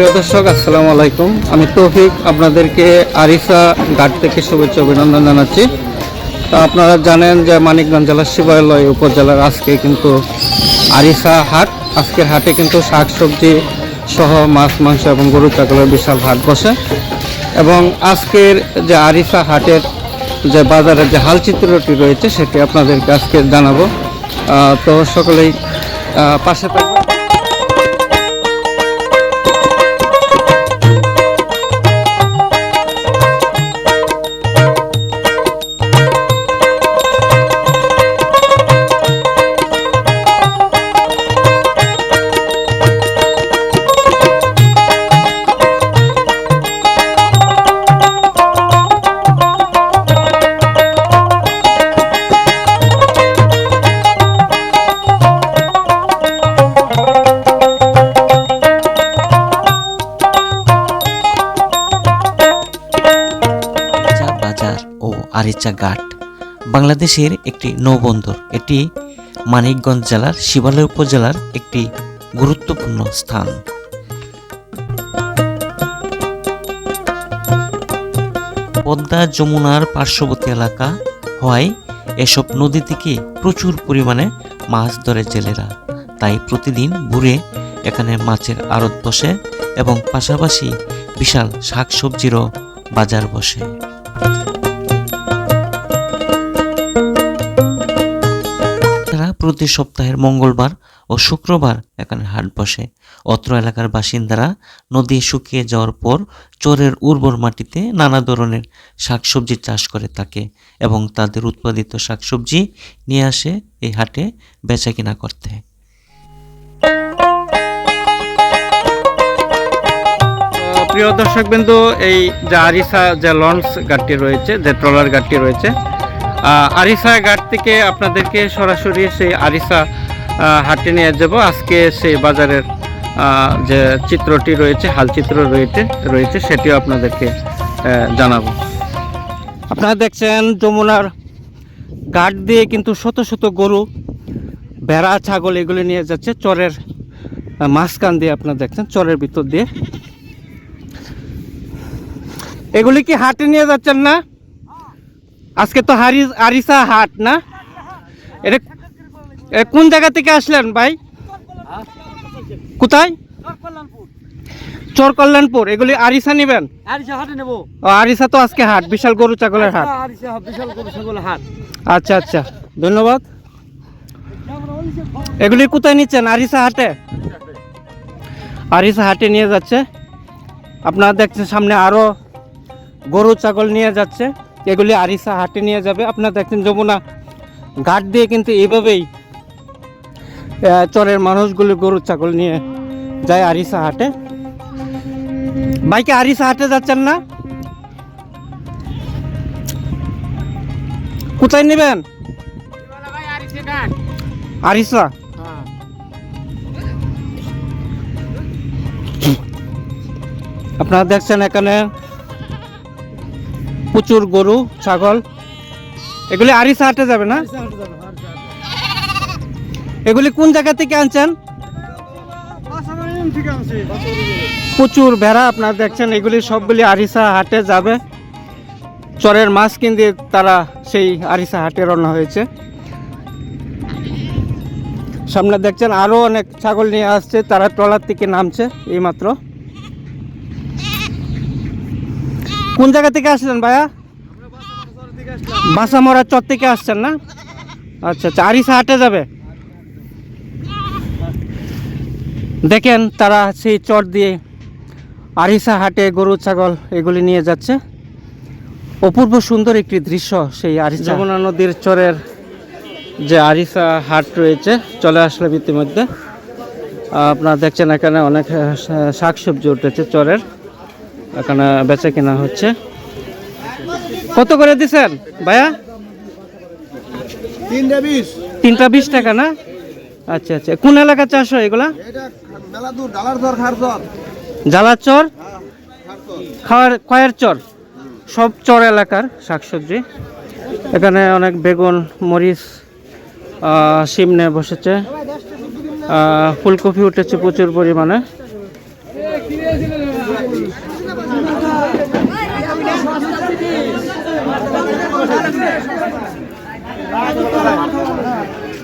প্রিয় দর্শক, আসসালামু আলাইকুম। আমি তৌফিক, আপনাদেরকে আরিফা ঘাট থেকে শুভেচ্ছা অভিনন্দন জানাচ্ছি। তো আপনারা জানেন যে মানিকগঞ্জ জেলার শিবালয় উপজেলার আজকে কিন্তু আরিফা হাট। আজকের হাটে কিন্তু শাক সবজি সহ মাছ, মাংস এবং গরু ছাগলের বিশাল হাট বসে। এবং আজকের যে আরিফা হাটের যে বাজারের যে হালচিত্রটি রয়েছে, সেটি আপনাদেরকে আজকে জানাব। তো সকলেই পাশে থাকবেন। আরিচা ঘাট। বাংলাদেশের একটি নৌবন্দর। এটি মানিকগঞ্জ জেলার শিবালয় উপজেলার একটি গুরুত্বপূর্ণ স্থান। পদ্মা যমুনার পার্শ্ববর্তী এলাকা হওয়ায় এসব নদী থেকে প্রচুর পরিমাণে মাছ ধরে জেলেরা। তাই প্রতিদিন ভোরে এখানে মাছের আড়ত বসে এবং পাশাপাশি বিশাল শাকসবজিরও বাজার বসে। প্রতি সপ্তাহের মঙ্গলবার ও শুক্রবার এখানে হাট বসে। অত্র এলাকার বাসিন্দারা নদী শুকিয়ে যাওয়ার পর চোরের উর্বর মাটিতে নানা ধরনের শাকসবজি চাষ করে থাকে এবং তাদের উৎপাদিত শাকসবজি নিয়ে আসে এই হাটে বেচা কিনা করতে প্রিয় দর্শক বিন্দু এই যে আরিসা যে লঞ্চ ঘাটটি রয়েছে, যে ট্রলার ঘাটটি রয়েছে আরিসা ঘাট থেকে আপনাদেরকে সরাসরি সেই আরিসা হাটে নিয়ে যাব। আজকে সেই বাজারের যে চিত্রটি রয়েছে, হালচিত্র রয়েছে রয়েছে, সেটিও আপনাদেরকে জানাব। আপনারা দেখছেন যমুনার ঘাট দিয়ে কিন্তু শত শত গরু, ভেড়া, ছাগল এগুলি নিয়ে যাচ্ছে। চরের মাঝখান দিয়ে আপনারা দেখছেন, চরের ভিতর দিয়ে। এগুলি কি হাটে নিয়ে যাচ্ছেন না? আজকে তো হারি আরিসা হাট না? এটা এ কোন জায়গা থেকে আসলেন ভাই? কোথায়? চর কল্যাণপুর এগুলি আরিসা নিবেন? আরিসা ও আরিসা তো আজকে হাট বিশাল গরু ছাগলের হাট। আচ্ছা আচ্ছা। ধন্যবাদ। এগুলি কোথায় নিচ্ছেন? আরিসা হাটে? আরিসা হাটে নিয়ে যাচ্ছে। আপনারা দেখছেন সামনে আরও গরু ছাগল নিয়ে যাচ্ছে। এগুলি আরিসা হাটে নিয়ে যাবে। আপনারা দেখছেন যমুনা ঘাট দিয়ে কিন্তু এইভাবেই আহ, চরের মানুষগুলি গরু ছাগল নিয়ে যায় আরিসা হাটে। বাইকে আরিসা হাটে যাচ্ছেন না? কোথায় নেবেন? আরিসা। আপনারা দেখছেন এখানে প্রচুর গরু, ছাগল। এগুলি আরিসা হাটে যাবে না? এগুলি কোন জায়গা থেকে আনছেন? প্রচুর ভেড়া আপনারা দেখছেন, এগুলি সবগুলি আরিসা হাটে যাবে। চরের মাছ কিনতে তারা সেই আরিসা হাটে রওনা হয়েছে। সামনে দেখছেন আরও অনেক ছাগল নিয়ে আসছে, তারা ট্রলার থেকে নামছে, এইমাত্র। কোন জায়গা থেকে আসলেন ভাইয়া? বাসামরা চর থেকে আসছেন না? আচ্ছা আচ্ছা আরিসা হাটে যাবে? দেখেন তারা সেই চর দিয়ে আরিসা হাটে গরু, ছাগল এগুলি নিয়ে যাচ্ছে। অপূর্ব সুন্দর একটি দৃশ্য সেই আরিসা। যমুনা নদীর চরের যে আরিসা হাট রয়েছে, চলে আসলাম ইতিমধ্যে। আপনারা দেখছেন এখানে অনেক শাক সবজি উঠেছে চরের। এখানে বেচা কেনা হচ্ছে। কত করে দিছেন ভাইয়া? তিনটা বিশ। টাকা না? আচ্ছা আচ্ছা। কোন এলাকা চাষ হয় এগুলা? জ্বালার চর? খাওয়ার খয়ের চর? সব চর এলাকার শাকসবজি। এখানে অনেক বেগুন মরিচ নিয়ে বসেছে। ফুলকপি উঠেছে প্রচুর পরিমাণে।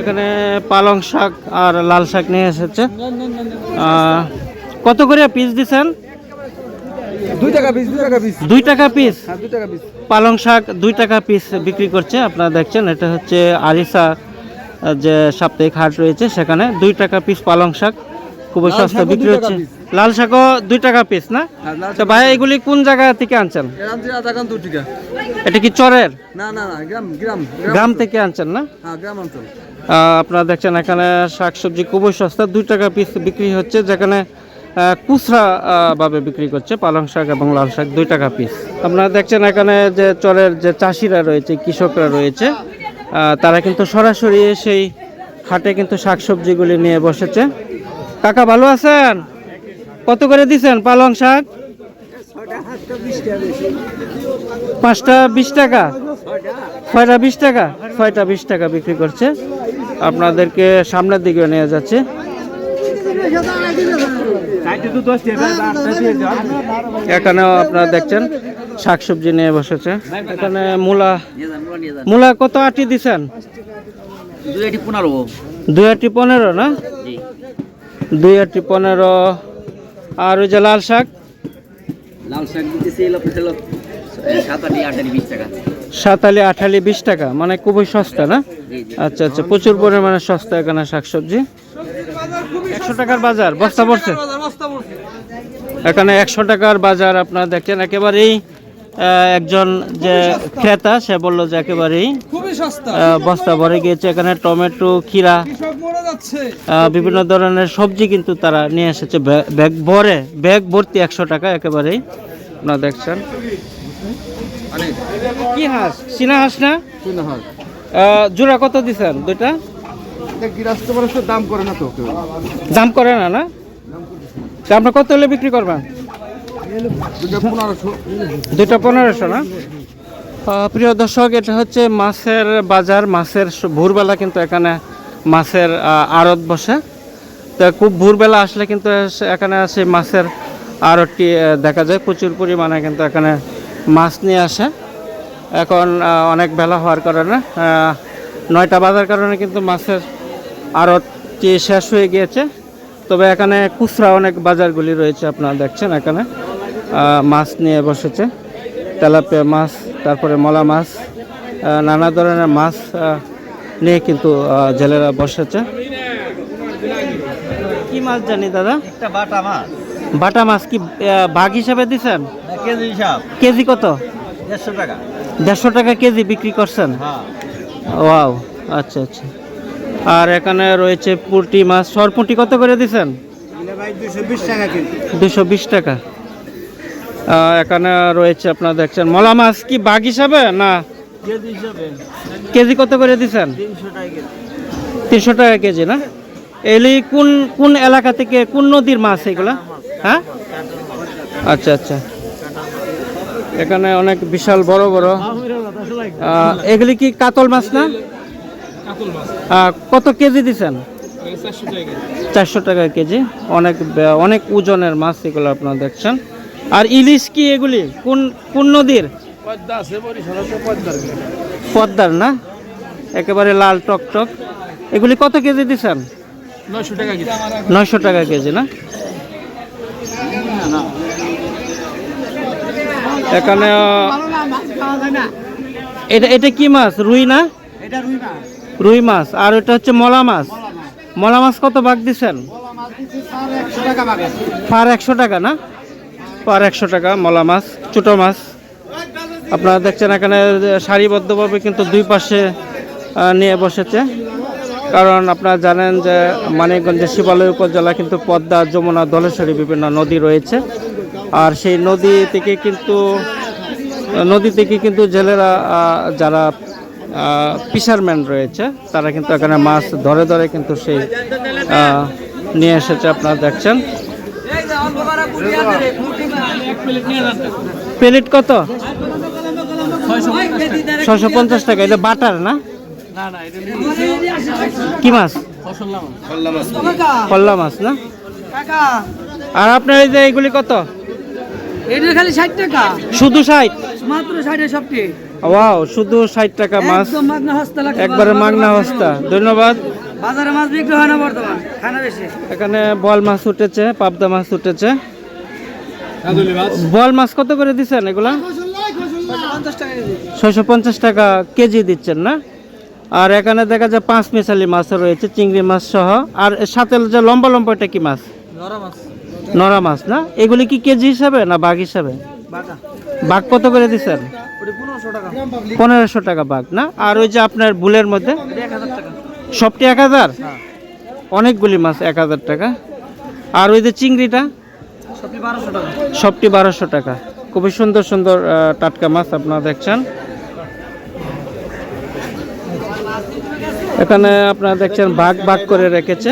এখানে পালং শাক আর লাল শাক নিয়ে এসেছে। কত করে পিস দিচ্ছেন? দুই টাকা বিশ দুই টাকা বিশ দুই টাকা পিস হ্যাঁ দুই টাকা বিশ পালং শাক দুই টাকা পিস বিক্রি করছে আপনারা দেখছেন এটা হচ্ছে আরিসা যে সাপ্তাহিক হাট রয়েছে সেখানে দুই টাকা পিস পালং শাক খুবই সস্তা বিক্রি হচ্ছে। লাল শাকও দুই টাকা পিস না? হ্যাঁ, তো ভাই এগুলি কোন জায়গা থেকে আনছেন? এটা কি চরের? না না না গ্রাম থেকে আনছেন না? হ্যাঁ আপনারা দেখছেন এখানে শাকসবজি খুবই সস্তা দুই টাকা পিস বিক্রি হচ্ছে যেখানে কুচরা ভাবে বিক্রি করছে পালং শাক এবং লাল শাক দুই টাকা পিস আপনারা দেখছেন এখানে যে চরের যে চাষিরা রয়েছে কৃষকরা রয়েছে তারা কিন্তু সরাসরি সেই হাটে কিন্তু শাকসবজিগুলি নিয়ে বসেছে। কাকা ভালো আছেন? কত করে দিচ্ছেন পালং শাক? পাঁচটা বিশ টাকা। ছয়টা বিশ টাকা? ছয়টা বিশ টাকা বিক্রি করছে। আপনাদেরকে সামনের দিকে নিয়ে যাচ্ছে। এখানেও আপনারা দেখছেন শাকসবজি নিয়ে বসেছে। এখানে মূলা মূলা কত আটি দিচ্ছেন দুই আটি পনেরো। না? দুই আটি পনেরো। আর ওই যে লাল শাক। লাল শাক দিতেছি সাতালি আঠালি বিশ টাকা? মানে খুবই সস্তা না? আচ্ছা আচ্ছা প্রচুর পরিমাণে সস্তা এখানে শাকসবজি। একশো টাকার বাজার বস্তা পড়ছে? এখানে একশো টাকার বাজার আপনারা দেখছেন একেবারেই একজন যে ক্রেতা সে বলল যে একেবারেই খুবই সস্তা। আহ, বস্তা ভরে গিয়েছে। এখানে টমেটো খিরা কৃষক মরে যাচ্ছে। আহ, বিভিন্ন ধরনের সবজি কিন্তু তারা নিয়ে এসেছে। ব্যাগ- ব্যাগ ভরে ব্যাগ ভর্তি একশো টাকা একেবারেই। আপনারা দেখছেন। কি হাঁস? চীনা হাঁস না? জোড়া কত দিছেন দুইটা? দাম করে না তো দাম করে না না। তা আপনার কত হলে বিক্রি করবেন? দুটো পনেরোশো না? প্রিয় দর্শক, এটা হচ্ছে মাছের বাজার, মাছের ভোরবেলা কিন্তু এখানে মাছের আড়ত বসে। তো খুব ভোরবেলা আসলে কিন্তু এখানে সেই মাছের আড়তটি দেখা যায়। প্রচুর পরিমাণে কিন্তু এখানে মাছ নিয়ে আসে। এখন অনেক বেলা হওয়ার কারণে নয়টা বাজার কারণে কিন্তু মাছের আড়তটি শেষ হয়ে গিয়েছে। তবে এখানে খুচরা অনেক বাজারগুলি রয়েছে, আপনারা দেখছেন এখানে। মাছ নিয়ে বসেছে। তেলাপিয়া মাছ তারপরে মলা মাছ নানা ধরনের মাছ নিয়ে কিন্তু জেলেরা বসেছে। কি মাছ জানি দাদা? একটা বাটা মাছ। বাটা মাছ কি ভাগ হিসাবে দিছেন? কেজি হিসাব। কেজি কত? দেড়শো টাকা। দেড়শো টাকা কেজি বিক্রি করছেন? হ্যাঁ। ওয়াও আচ্ছা আচ্ছা। আর এখানে রয়েছে পুঁটি মাছ। সরপুঁটি কত করে দিছেন? ভাই দুশো বিশ টাকা দুশো বিশ টাকা। এখানে রয়েছে আপনারা দেখছেন মলা মাছ কি বাঘ হিসাবে না কেজি কত করে দিচ্ছেন? তিনশো টাকা কেজি। না? এলি কোন কোন এলাকা থেকে কোন নদীর মাছ এগুলা? হ্যাঁ? আচ্ছা আচ্ছা। এখানে অনেক বিশাল বড় বড় এগুলি কি কাতল মাছ না? কত কেজি দিচ্ছেন? চারশো টাকা কেজি। অনেক অনেক ওজনের মাছ এগুলো আপনারা দেখছেন। আর ইলিশ কি এগুলি? কোন কোন নদীর? পদ্মার না? একেবারে লাল টক টক। এগুলি কত কেজি দিচ্ছেন? নয়শো টাকা কেজি। নয়শো টাকা কেজি না? এখানে এটা এটা কি মাছ? রুই না? রুই মাছ। আর এটা হচ্ছে মলা মাছ। মলা মাছ কত ভাগ দিচ্ছেন? পার একশো টাকা না? পার একশো টাকা, মলা মাছ ছোটো মাছ। আপনারা দেখছেন এখানে সারিবদ্ধভাবে কিন্তু দুই পাশে নিয়ে বসেছে। কারণ আপনারা জানেন যে মানিকগঞ্জের শিবালয় উপজেলা কিন্তু পদ্মা, যমুনা দলেশ্বরী বিভিন্ন নদী রয়েছে। আর সেই নদী থেকে কিন্তু, নদী থেকে কিন্তু জেলেরা যারা ফিশারম্যান রয়েছে, তারা কিন্তু এখানে মাছ ধরে ধরে কিন্তু সেই নিয়ে এসেছে, আপনারা দেখছেন। প্লেট কত? ছয়শো পঞ্চাশ টাকা। এটা বাটার না? কি মাছ? কল্লা মাছ। না? আর আপনার এই যে এইগুলি কত? এটা খালি ষাট টাকা। শুধু ষাট? মাত্র ষাটে সবটি ওয়াও শুধু ষাট টাকা মাছ। একবারে মাগনা হস্তা। ধন্যবাদ। বাজারে মাছ বিক্রি হয় না বর্তমান খানা বেশি। এখানে বল মাছ উঠেছে পাবদা মাছ উঠেছে। বল মাছ কত করে দিচ্ছেন এগুলা? টাকা ছয়শো পঞ্চাশ টাকা কেজি দিচ্ছেন না? আর এখানে দেখা যায় পাঁচ মিশালি মাছও রয়েছে চিংড়ি মাছ সহ। আর সাথে যে লম্বা লম্বা এটা কি মাছ? মাছ। নরা মাছ না? এগুলি কি কেজি হিসাবে না বাঘ হিসাবে? বাঘ। কত করে দিচ্ছেন? পনেরোশো টাকা। বাঘ না? আর ওই যে আপনার বুলের মধ্যে? সবটি এক হাজার? অনেকগুলি মাছ এক হাজার টাকা। আর ওই যে চিংড়িটা? সবটি বারোশো টাকা। সবটি বারোশো টাকা। খুবই সুন্দর সুন্দর টাটকা মাছ আপনারা দেখছেন। এখানে আপনারা দেখছেন ভাগ ভাগ করে রেখেছে।